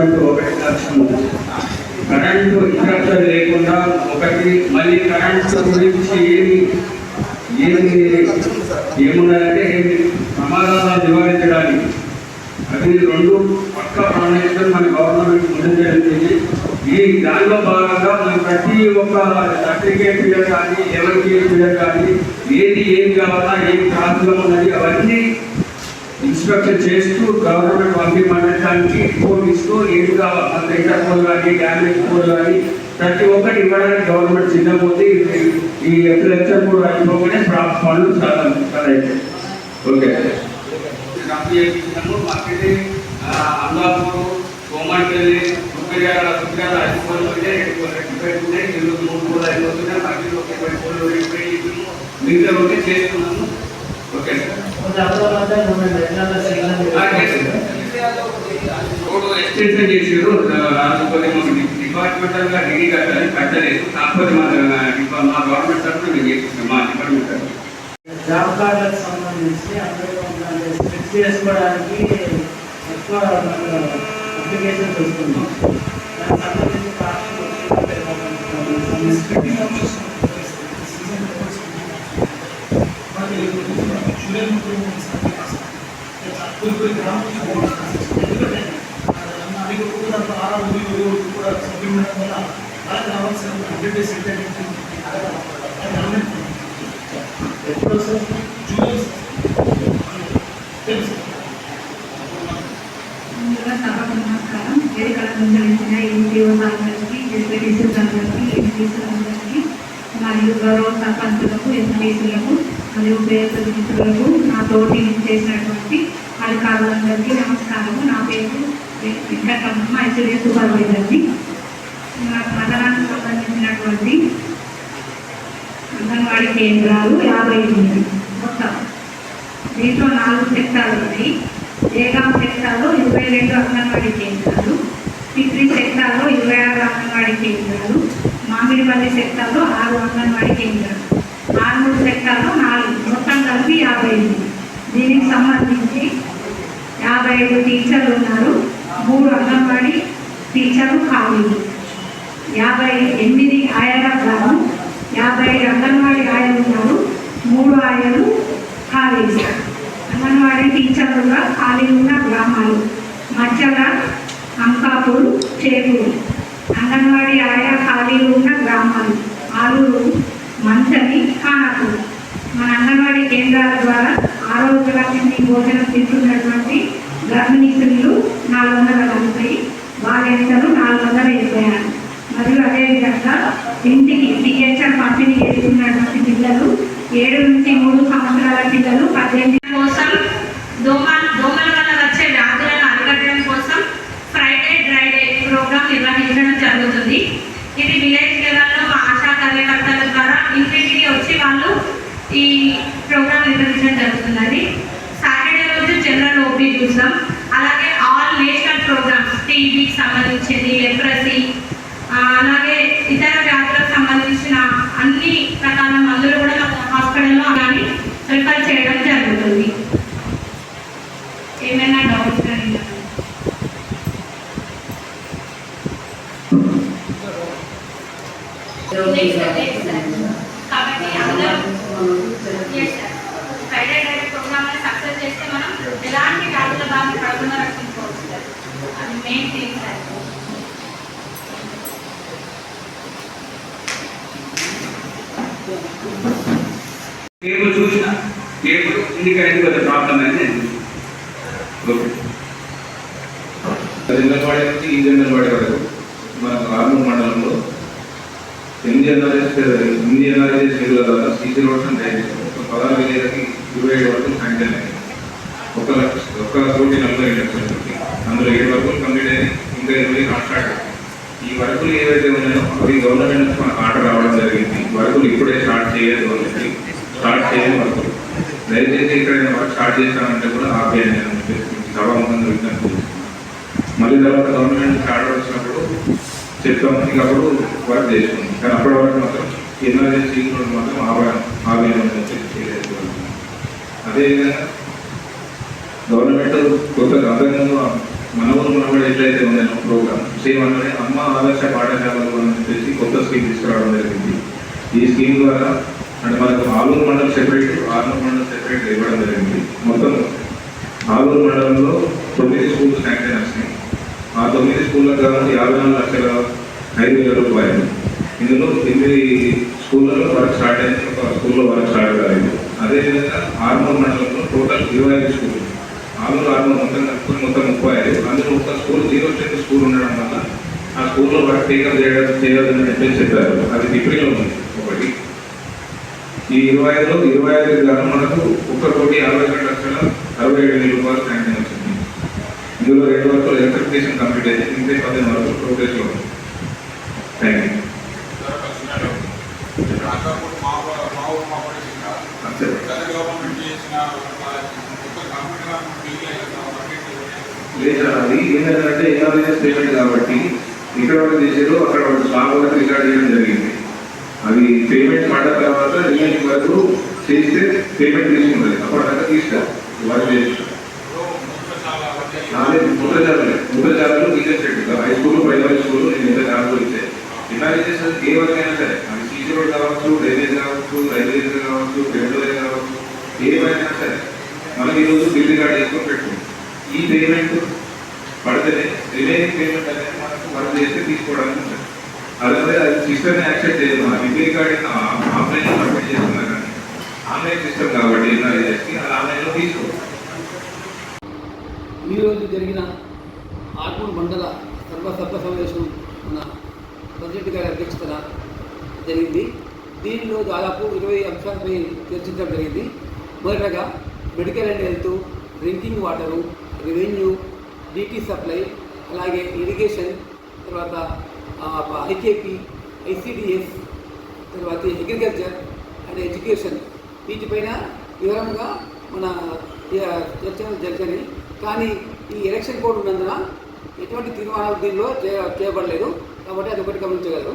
కష్టము current. Instructor లేకుండా ఒకటి మళ్ళీ కరెంటు గురించి ఏమి ఏమి ఏమున్నాయంటే ఏమి ప్రమాదాలను నివారించడానికి. అది రెండు పక్క ప్రణాళికలు మన గవర్నమెంట్ ముందు జరిగింది. ఈ దానిలో భాగంగా మన ప్రతి ఒక్క సర్టిఫికేట్ కానీ ఎవరికి కానీ ఏది ఏం కావాలా ఏం ప్రాబ్లం ఉన్నది అవన్నీ ఇన్స్పెక్షన్ చేస్తూ గవర్నమెంట్ పంపించడానికి రిపోర్ట్ ఇస్తూ ఏది కావాలి అంత ఇంటర్పోల్ కానీ డ్యామేజ్ పోల్ కానీ ప్రతి ఒక్కటి ఇవ్వడానికి గవర్నమెంట్ సిద్ధమవుతుంది ఈ- ఈ లెక్చర్ కూడా అయిపోగానే ప్రాప్ పనులు చాలా చాలా అయితాయి ఓకే కంపెనీ చేయించినాము మాకైతే అమలాపూర్ కోమాటిపల్లి సుప్రియాల సుప్రియాల ఐదుకోలు ఉంటే రెక్టిఫై ఉన్నాయి ఇల్లు మూడు కూడా అయిపోతున్నాయి మధ్యలో ఒక ఇరవై కోళ్ళు రెక్టిఫై చేసినాము మిగతా ఉంటే చేస్తున్నాము ఓకే రోడ్డు ఎక్స్టెన్షన్ చేసారు రాకపోతే మాకు డిపార్ట్మెంటల్ గా డిగ్రీ కట్టాలి కట్టలేదు కాకపోతే మా డిపా- మా గవర్నమెంట్ తరఫున మేము చేస్తున్నాం మా డిపార్ట్మెంట్ తరఫున జాబ్ కార్డులకు సంబంధించి అందరూ స్ట్రిక్ట్ చేసుకోవడానికి ఎక్కువ అప్లికేషన్స్ వస్తుంది దానికి సంబంధించి కాస్ట్ ఎప్పుడు వస్తుంది ముందుగా సభకు నమస్కారం. వేదికల నుంచరించిన ఎన్టీఓ అందరికీ ఎస్పీటీసీ సార్ ఎంపీసీ తెలుసు మరియు గౌరవ సర్పంచులకు ఎంపీసీలకు మరియు పేరు ప్రతినిధులకు నా తోటి చేసినటువంటి అధికారులందరికీ నమస్కారము. నా పేరు వెంకటమ్మ ఐశ్వర్య సూపర్వైజర్ని నా మండలానికి సంబంధించినటువంటి అంగన్వాడీ కేంద్రాలు యాభై ఎనిమిది. మొత్తం దీంట్లో నాలుగు సెక్టార్లు ఉన్నాయి. ఏగాం సెక్టార్లో ఇరవై రెండు అంగన్వాడీ కేంద్రాలు పిక్రీ సెక్టార్లో ఇరవై ఆరు అంగన్వాడీ కేంద్రాలు మామిడిపల్లి సెక్టార్లో ఆరు అంగన్వాడీ కేంద్రాలు. ఆరుమూరు సెక్టార్లో నాలుగు. మొత్తం కలిపి యాభై ఎనిమిది. దీనికి సంబంధించి యాభై ఐదు టీచర్లు ఉన్నారు. మూడు అంగన్వాడీ టీచర్లు ఖాళీలు యాభై ఎనిమిది ఆయల గాను యాభై ఐదు అంగన్వాడీ ఆయలు ఉన్నారు మూడు ఆయలు ఖాళీ. అంగన్వాడీ టీచర్లుగా ఖాళీ ఉన్న గ్రామాలు మధ్యల అంకాపూర్ చేపూరు. అంగన్వాడీ ఆయా ఖాళీలు ఉన్న గ్రామాలు ఆలూరు మంచని ఖానాపూర్. మన అంగన్వాడీ కేంద్రాల ద్వారా ఆరోగ్యలక్ష్మి భోజనం తింటున్నటువంటి గర్భిణీ స్త్రీలు నాలుగు వందల నలభై బాలింతలు నాలుగు వందల ఇరవై ఆరు. మరియు అదేవిధంగా ఇంటికి టీహెచ్ఆర్ పంపిణీ చేస్తున్నటువంటి పిల్లలు ఏడు నుంచి మూడు సంవత్సరాల పిల్లలు పద్దెనిమిది కోసం దోమ దోమల వల్ల వచ్చే వ్యాధులను అరికట్టడం కోసం ఫ్రైడే డ్రైడే ప్రోగ్రామ్ నిర్వహించడం జరుగుతుంది. ఇది విలేజ్ లెవెల్లో మా ఆశా కార్యకర్తల ద్వారా ఇంటింటికి వచ్చి వాళ్ళు ఈ ప్రోగ్రామ్ నిర్వహించడం జరుగుతుందండి సాటర్డే రోజు జనరల్ ఓపీ చూసాం టీబీకి సంబంధించింది లెప్రసీ అలాగే ఇతర వ్యాధులకు సంబంధించిన అన్ని రకాల మందులు కూడా మన హాస్పిటల్లో కానీ రిఫర్ చేయడం జరుగుతుంది. ఏమైనా డౌట్స్ కానీ కాబట్టి అందరూ సక్సెస్ చేస్తే మనం ఎలాంటి వ్యాధుల బాధ అది మెయిన్ థింగ్ సార్ టేబుల్ చూసిన టేబుల్ ఇండికేట్ ప్రాబ్లం అయితే ఓకే జనరల్వాడి నుంచి ఈ జనరల్వాడి వరకు మన ఆర్మూర్ మండలంలో ఎనిమిది ఎన్ఆర్ఎస్ ఎనిమిది ఎన్ఆర్ఎస్ సీసీ రోడ్స్ ఒక పదహారు వేలకి ఇరవై ఏడు వరకు శాంక్షన్ ఒక లక్ష ఒక కోటి నలభై లక్షలు. అందులో ఏడు వర్కులు కంప్లీట్ అయినాయి. ఇంకా ఇరవై కాంట్రాక్ట్ ఈ వర్కులు ఏవైతే ఉన్నాయో అవి గవర్నమెంట్ నుంచి మనకు ఆర్డర్ రావడం జరిగింది. వర్కులు ఇప్పుడే స్టార్ట్ చేయలేదు అని స్టార్ట్ చేయని వర్కులు. దయచేసి ఎక్కడైనా వర్క్ స్టార్ట్ చేస్తామంటే కూడా ఆపేయాలి అని చెప్పేసి సభాముఖంగా విజ్ఞప్తి మళ్ళీ తర్వాత గవర్నమెంట్ ఆర్డర్ వచ్చినప్పుడు చెప్తాం. అప్పుడు వర్క్ చేసుకుంది కానీ అప్పటి వరకు మాత్రం ఎమర్జెన్సీ మాత్రం ఆపడం ఆపేయమని చెప్పి చేయలేదు. అదేవిధంగా గవర్నమెంట్ కొత్త గతంగా మన ఊరు మనబడి ఎట్లయితే ఉందో ప్రోగ్రామ్ సేమ్ అంటే అమ్మ ఆదర్శ పాఠశాలలు అని చెప్పేసి కొత్త స్కీమ్ తీసుకురావడం జరిగింది. ఈ స్కీమ్ ద్వారా అంటే మనకు ఆలూరు మండలం సెపరేట్ ఆలూరు మండలం సెపరేట్ ఇవ్వడం జరిగింది. మొత్తం ఆలూరు మండలంలో తొమ్మిది స్కూల్స్ శాంక్షన్ వచ్చినాయి ఆ తొమ్మిది స్కూళ్ళకు కావాలి యాభై నాలుగు లక్షల ఐదు వేల రూపాయలు. ఇందులో ఎనిమిది స్కూళ్ళలో వర్క్ స్టార్ట్ అయింది ఒక స్కూల్లో వర్క్ స్టార్ట్ కాలేదు. అదేవిధంగా ఆర్మూర్ మండలంలో టోటల్ ఇరవై ఐదు స్కూల్ ఆలూరు ఆర్మూర్ మొత్తం కలుపుకొని మొత్తం ముప్పై ఐదు అందులో ఒక స్కూల్ జీరో స్టెప్ స్కూల్ ఉండడం వల్ల ఆ స్కూల్లో వర్క్ టేకప్ చేయడం చేయదని చెప్పేసి చెప్పారు. అది డిగ్రీలో ఉంది ఒకటి. ఈ ఇరవై ఐదులో ఇరవై ఐదు గాను మనకు ఒక్క కోటి అరవై రెండు లక్షల అరవై ఏడు వేల రూపాయలు శాంక్షన్ వచ్చింది. ఇందులో రెండు వరకు ఎలక్ట్రిఫికేషన్ కంప్లీట్ అయింది. ఇంకే పదిహేను వరకు ప్రోగ్రెస్లో ఉంది. థ్యాంక్ యూ రాకపోతే మా మా మా చేసిన లేదు ఏంటంటే ఎన్ఆర్ఎస్ పేమెంట్ కాబట్టి ఇక్కడ వాళ్ళు చేసారు అక్కడ వాళ్ళు స్లాబ్ వరకు రికార్డ్ చేయడం జరిగింది. అవి పేమెంట్ పడ్డ తర్వాత రిమైనింగ్ వరకు చేస్తే పేమెంట్ తీసుకుంటుంది. అప్పటిదాకా తీస్తారు వాళ్ళు చేస్తారు. నాదే ముద్రచారులే ముద్రచారులు set. High school primary school నేను ఎంత జాబ్ ఇచ్చే ఎన్ఆర్ఎస్ ఏ వర్క్ అయినా సరే అది సీసీ రోడ్ కావచ్చు డ్రైనేజ్ కావచ్చు రైల్వేస్ కావచ్చు బెడ్ కావచ్చు ఏమైనా సరే. మనం ఈరోజు బిల్లు కార్డు చేసుకొని పెట్టుకుంటాం. ఈ పేమెంట్ పడితేనే రిమైనింగ్ పేమెంట్ అనేది మనకు మనం చేస్తే తీసుకోవడానికి ఉంటుంది. అదే అది సిస్టమ్ యాక్సెప్ట్ చేయదు. మన బిల్ కార్డు ఆఫ్లైన్ సబ్మిట్ చేస్తున్నా కానీ ఆన్లైన్ సిస్టమ్ కాబట్టి ఎన్ఆర్ఎస్కి అది ఆన్లైన్లో తీసుకోవచ్చు ఈరోజు జరిగిన ఆర్మూర్ మండల సర్వసభ్య సమావేశం మన ప్రెసిడెంట్ గారి అధ్యక్షతన జరిగింది. దీనిలో దాదాపు ఇరవై అంశాలపై చర్చించడం జరిగింది. మొదటగా medical and health drinking water revenue DT supply అలాగే ఇరిగేషన్ తర్వాత ఐకేపీ ఐసిడిఎస్ తర్వాత అగ్రికల్చర్ అండ్ ఎడ్యుకేషన్. వీటిపైన వివరంగా మన చర్చలు జరిగాయి కానీ ఈ ఎలక్షన్ కోడ్ ఉన్నందున ఎటువంటి తీర్మానాలు దీనిలో చేయబడలేదు. కాబట్టి అది ఒకటి గమనించగలరు.